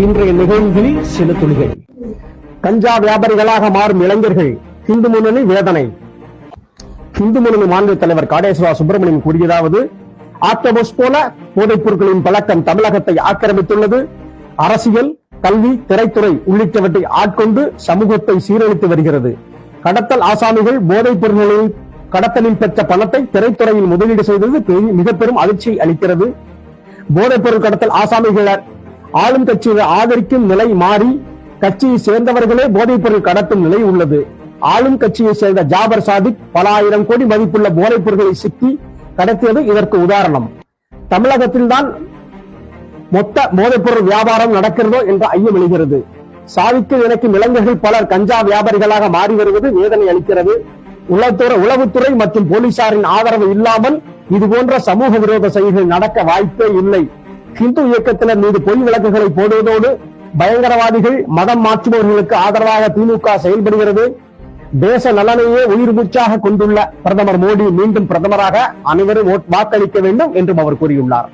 இன்றைய நிகழ்வுகளில் சில துளிகள். கஞ்சா வியாபாரிகளாக மாறும் இளைஞர்கள் இந்து முன்னணி வேதனை. இந்து முன்னணி மாநில தலைவர் காடேஸ்வரா சுப்பிரமணியம் கூறியதாவது ஆக்டோபஸ் போல போதைப் பொருட்களின் பழக்கம் தமிழகத்தை ஆக்கிரமித்துள்ளது. அரசியல் கல்வி திரைத்துறை உள்ளிட்டவற்றை ஆட்கொண்டு சமூகத்தை சீரழித்து வருகிறது. கடத்தல் ஆசாமிகள் போதைப் பொருட்களில் கடத்தலில் பெற்ற பணத்தை திரைத்துறையில் முதலீடு செய்தது பெரிய- மிக பெரும் அதிர்ச்சியை அளிக்கிறது. போதைப் பொருள் கடத்தல் ஆசாமிகள் ஆளும் கட்சியை ஆதரிக்கும் நிலை மாறி கட்சியை சேர்ந்தவர்களே போதைப் பொருள் கடத்தும் நிலை உள்ளது. ஆளும் கட்சியை சேர்ந்த ஜாபர் சாதிக் பல ஆயிரம் கோடி மதிப்புள்ள போதைப் பொருட்களை சிக்கி கடத்தியது இதற்கு உதாரணம். தமிழகத்தில்தான் மொத்த போதைப் பொருள் வியாபாரம் நடக்கிறதோ என்ற ஐயம் எழுகிறது. சாதிக்கு நினைக்கும் இளைஞர்கள் பலர் கஞ்சா வியாபாரிகளாக மாறி வருவது வேதனை அளிக்கிறது. உளவுத்துறை உளவுத்துறை மற்றும் போலீசாரின் ஆதரவு இல்லாமல் இது போன்ற சமூக விரோத செயல்கள் நடக்க வாய்ப்பே இல்லை. ஹிந்து இயக்கத்தினர் மீது பொய் விளக்குகளை போடுவதோடு பயங்கரவாதிகள் மதம் மாற்றுபவர்களுக்கு ஆதரவாக திமுக செயல்படுகிறது. தேச நலனையே உயிர் மூச்சாக கொண்டுள்ள பிரதமர் மோடி மீண்டும் பிரதமராக அனைவரும் வாக்களிக்க வேண்டும் என்றும் அவர் கூறியுள்ளார்.